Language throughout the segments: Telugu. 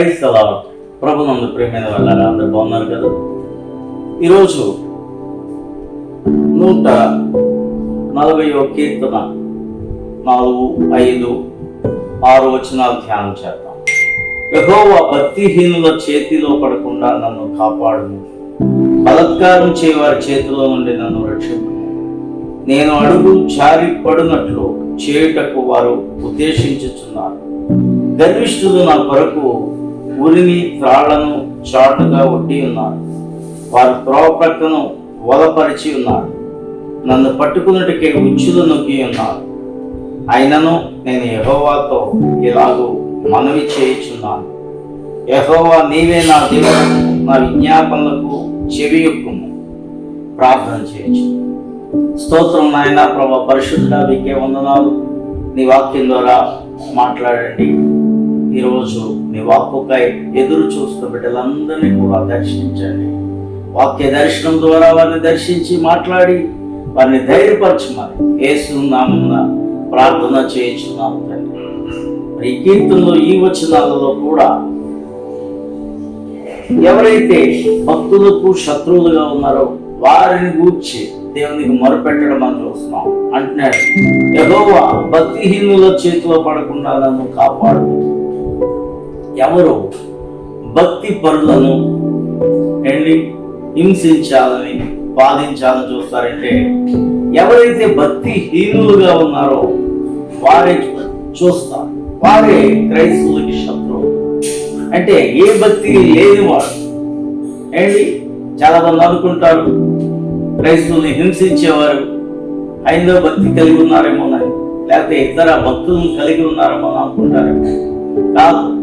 ప్రైజ్ ప్రభు నందు ప్రేమైన వాళ్ళారా అందరు బాగున్నారు కదా? ఈరోజు నూట నలభైవ కీర్తన నాలుగు ఐదు ఆరు వచనాలు ధ్యానం చేద్దాం. యహోవా భక్తిహీనుల చేతిలో పడకుండా నన్ను కాపాడును బలత్కారం చేయవారి చేతిలో నుండి నన్ను రక్షింపు. నేను అడుగు జారి పడినట్లు చేయుటకు వారు ఉద్దేశించుచున్నారు. గర్విష్ఠులు నా కొరకు ఉరిమి త్రాళ్ళను చాటుగా ఒడ్డి ఉన్నారు వారి త్రోవ ప్రక్కను వలపరిచి ఉన్నారు నన్ను పట్టుకున్నట్టుకే ఉచ్చులు నొక్కి ఉన్నారు అయినను నేను యహోవాతో ఇలాగూ మనవి చేయుచున్నాను. యహోవా నీవే నా దేవుడు నా విజ్ఞాపనలకు చెవియొక్కుము. ప్రార్థన చేయొచ్చు స్తోత్రం నాయన ప్రభా పరిశుద్ధ మీకే వందనాలు. నీ వాక్యం ద్వారా మాట్లాడండి. ఈరోజు నీ వాక్కుకై ఎదురు చూస్తున్న బిడ్డలందరినీ కూడా దర్శించండి. వాక్య దర్శనం ద్వారా వారిని దర్శించి మాట్లాడి వారిని ధైర్యపరచమని యేసు ప్రార్థన చేయించున్నాము తండ్రి. ఈ కీర్తనలో ఈ వచనాలలో కూడా ఎవరైతే భక్తులకు శత్రువులుగా ఉన్నారో వారిని గూర్చి దేవునికి మొరపెట్టడం మనం చూస్తున్నాం. అంటున్నాడు ఎగోవా భక్తిహీనుల చేతిలో పడకుండా నన్ను కాపాడు. ఎవరు భక్తి పరులను వెళ్ళి హింసించాలని బాధించాలని చూస్తారంటే ఎవరైతే భక్తి హీనులుగా ఉన్నారో వారే చూస్తారు. వారే క్రైస్తవులకి శత్రువు. అంటే ఏ భక్తి లేని వాడు ఏంటి? చాలా మంది అనుకుంటారు క్రైస్తవుల్ని హింసించేవారు హైందవ భక్తి కలిగి ఉన్నారేమోనని లేకపోతే ఇతర భక్తులను కలిగి ఉన్నారేమో అనుకుంటారు కాదు.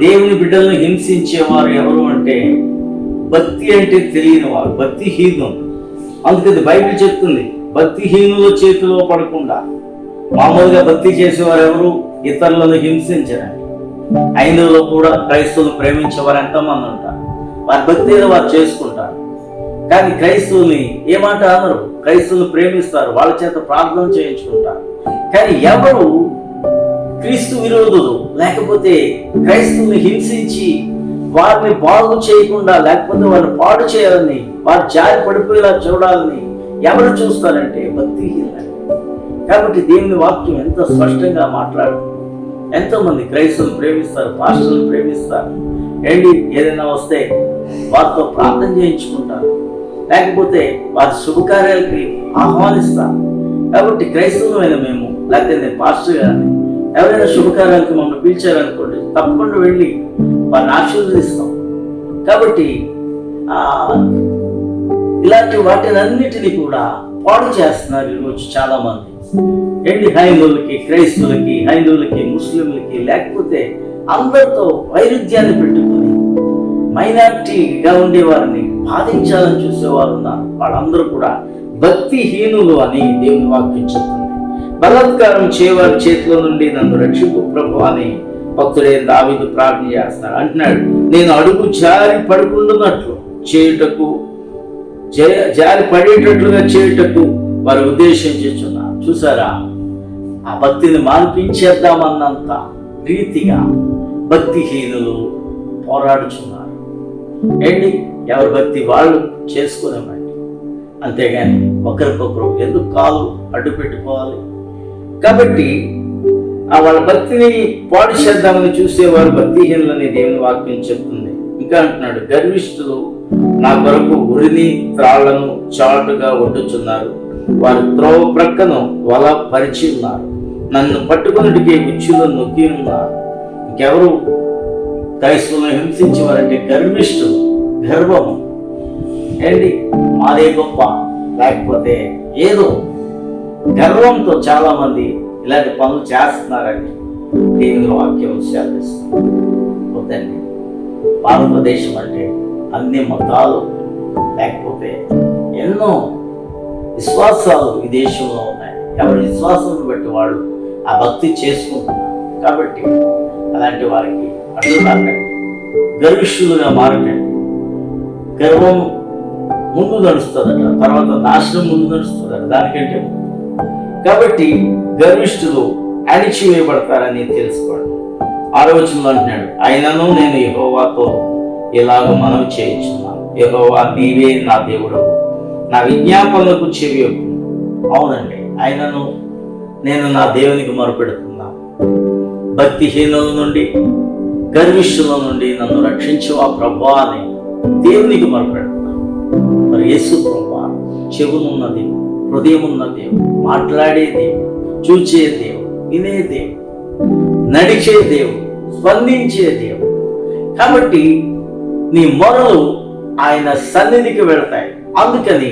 దేవుని బిడ్డలను హింసించేవారు ఎవరు అంటే భక్తి అంటే తెలియని వారు భక్తిహీనం అందుకని బైబిల్ చెప్తుంది భక్తిహీనుల చేతిలో పడకుండా. మామూలుగా భక్తి చేసేవారు ఎవరు? ఇతరులను హింసించరండి ఐదులో కూడా క్రైస్తవులు ప్రేమించేవారు ఎంతమంది ఉంటారు. వారి భక్తి వారు చేసుకుంటారు. కానీ క్రైస్తవుని ఏమాట అనరు క్రైస్తవులు ప్రేమిస్తారు వాళ్ళ చేత ప్రార్థన చేయించుకుంటారు. కానీ ఎవరు క్రీస్తు విరోధులు లేకపోతే క్రైస్తువుని హింసించి వారిని బాగు చేయకుండా లేకపోతే వారిని పాడు చేయాలని వారు జారి పడిపోయేలా చూడాలని ఎవరు చూస్తారంటే భక్తిహీన కాబట్టి దేవుని వాక్యం ఎంత స్పష్టంగా మాట్లాడు ఎంతో మంది క్రైస్తవులు ప్రేమిస్తారు పాస్టర్లు ప్రేమిస్తారు. ఏంటి? ఏదైనా వస్తే వారితో ప్రార్థన చేయించుకుంటారు. లేకపోతే వారి శుభకార్యాలకి ఆహ్వానిస్తారు. కాబట్టి క్రైస్తవులమైన మేము లేకపోతే నేను పాస్టర్ గారిని ఎవరైనా శుభకార్యాలకు మమ్మల్ని పిలిచారనుకోండి తప్పకుండా వెళ్ళి వారిని ఆశీర్వదిస్తాం. కాబట్టి ఇలాంటి ఇలాంటి వాటినన్నిటినీ కూడా పాడు చేస్తున్నారు ఈరోజు చాలా మంది ఏంటి? హైందువులకి క్రైస్తవులకి హైందువులకి ముస్లింలకి లేకపోతే అందరితో వైరుధ్యాన్ని పెట్టుకుని మైనార్టీగా ఉండే వారిని బాధించాలని చూసేవారు ఉన్నారు వాళ్ళందరూ కూడా భక్తిహీనులు అని దేవుని వాక్యం చెప్తున్నారు బలాత్కారం చేయవారి చేతిలో నుండి నన్ను రక్షింపు ప్రభు అని భక్తుడైన దావిదు ప్రార్థన చేస్తాడు. అంటున్నాడు నేను అడుగు జారి పడుకుంటున్నట్లు చేయుటకు జారి పడేటట్లుగా చేయుటకు వారు చేస్తున్నారు. చూసారా? ఆ భక్తిని మాన్పించేద్దామన్నంత రీతిగా భక్తిహీనులు పోరాడుచున్నారు. ఏంటి? ఎవరి భక్తి వాళ్ళు చేసుకునేవాడి అంతేగాని ఒకరికొకరు ఎందుకు కాలు అడ్డు పెట్టుకోవాలి కాబట్టి ఆ వాళ్ళ భక్తిని పాడు చేద్దామని చూసేవారు భక్తిహీనులని దేవుని వాక్యం చెప్తుంది. ఇంకా అంటున్నాడు గర్విష్ఠులు నా కొరకు ఉరిని త్రాళ్ళను చాటుగా ఒడ్డుచున్నారు. వారు త్రోవ ప్రక్కను వల పరిచి ఉన్నారు. నన్ను పట్టుకున్నటికే ఉచ్చులు నొక్కి ఉన్నారు. ఇంకెవరు క్రైస్తవులను హింసించేవారంటే గర్విష్ఠులు గర్వము. ఏంటి? మాదే గొప్ప. లేకపోతే ఏదో గర్వంతో చాలా మంది ఇలాంటి పనులు చేస్తున్నారని దేవుని వాక్యం సెలవిస్తుంది వద్దండి. భారతదేశం అంటే అన్ని మతాలు లేకపోతే ఎన్నో విశ్వాసాలు ఈ దేశంలో ఉన్నాయి. ఎవరి విశ్వాసం బట్టి వాళ్ళు ఆ భక్తి చేసుకుంటున్నారు. కాబట్టి అలాంటి వారికి అడ్డు రాకండి గర్విష్ఠులుగా మారకండి. గర్వం ముందు నడుస్తుందట తర్వాత నాశనం ముందు నడుస్తుందట. దానికంటే ముందు. కాబట్టి గర్విష్ఠులు అణిచివేయబడతారని తెలుసుకోండి. ఆలోచనలు అంటున్నాడు అయినను నేను యహోవాతో ఇలాగ మనం చేయించున్నాను యహోవా నీవే నా దేవుడు నా విజ్ఞాపనలకు చెవి అవునండి ఆయనను నేను నా దేవునికి మొరపెడుతున్నాను భక్తిహీనుల నుండి గర్విష్ఠుల నుండి నన్ను రక్షించు ఆ ప్రభా అని దేవునికి మొరపెడుతున్నాను మరి యేసు ప్రభా చెవునున్నది హృదయం ఉన్న దేవుడు మాట్లాడే దేవుడు చూచే దేవుడు వినే దేవుడు నడిచే దేవుడు స్పందించే దేవుడు. కాబట్టి నీ మొరలు ఆయన సన్నిధికి వెళతాయి. అందుకని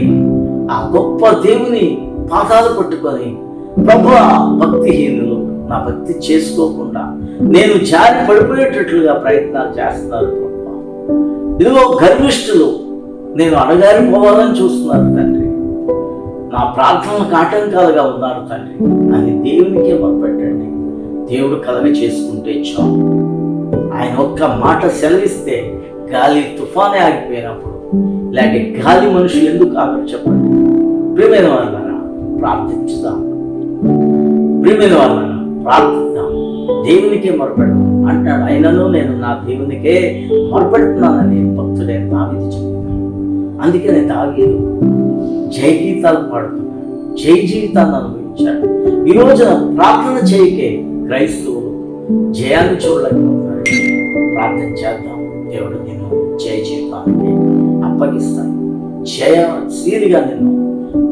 ఆ గొప్ప దేవుని పాదాలు పట్టుకొని ప్రభు భక్తిహీనులు నా భక్తి చేసుకోకుండా నేను జారి పడిపోయేటట్లుగా ప్రయత్నాలు చేస్తున్నారు ప్రభు. ఇదిగో గర్విష్ఠులు నేను అడగారిపోవాలని చూస్తున్నారు తండ్రి. నా ప్రార్థనలకు ఆటంకాలుగా ఉన్నారు తండ్రి. అని దేవునికే మొరపెట్టండి. దేవుడు కలవి చేసుకుంటే చాలు. ఆయన ఒక్క మాట సెలవిస్తే గాలి తుఫానే ఆగిపోయినప్పుడు ఇలాంటి గాలి మనుషులు ఎందుకు ఆగరు చెప్పండి. ప్రియమైన వాళ్ళరా ప్రార్థించుదాం. ప్రియమైన వాళ్ళరా ప్రార్థిద్దాం. దేవునికే మొరపెడదాం. అంటాడు అయినను నేను నా దేవునికే మొరపెడుతున్నానని భక్తుడే దావిది చెప్తున్నాను అందుకనే దావీదు జై గీతాలు పాడుతున్నాడు జై జీవితాన్ని అనుభవించాడు. ఈ రోజున ప్రార్థన చేయకే క్రైస్తవులు జయాన్ని చూడలేకపోతున్నారు. ప్రార్థన చేద్దాం. దేవుడు నిన్ను జయ జీవితాన్ని జయ జయశీలిగా నిన్ను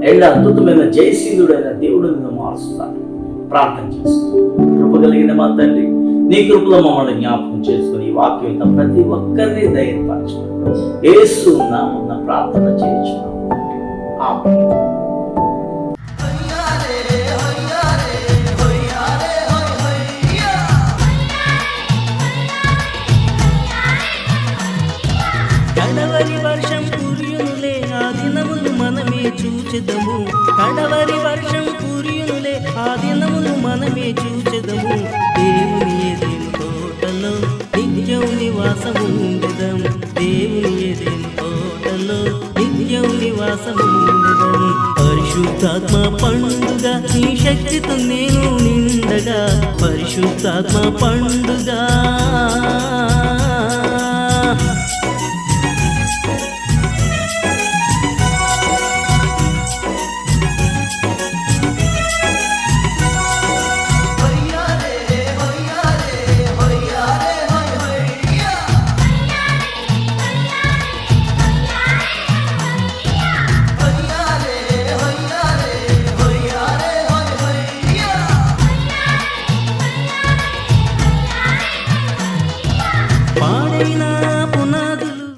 ఎళ్ళ అద్భుతమైన జయశీలుడైన దేవుడు నిన్ను మారుస్తాను ప్రార్థన చేస్తాను కృప కలిగిన మా తండ్రి నీ కృపలో మమ్మల్ని జ్ఞాపకం చేసుకుని వాక్యం ప్రతి ఒక్కరిని ధైర్యపరచుకున్నాం ఏసు ఉన్న ప్రార్థన చేయించున్నాం ఆమేన్. జనవరి వర్షం కురియునులే ఆ దినములు మనమే చూచెదము నేను నిండగా పరిశుద్ధాత్మ పండుగ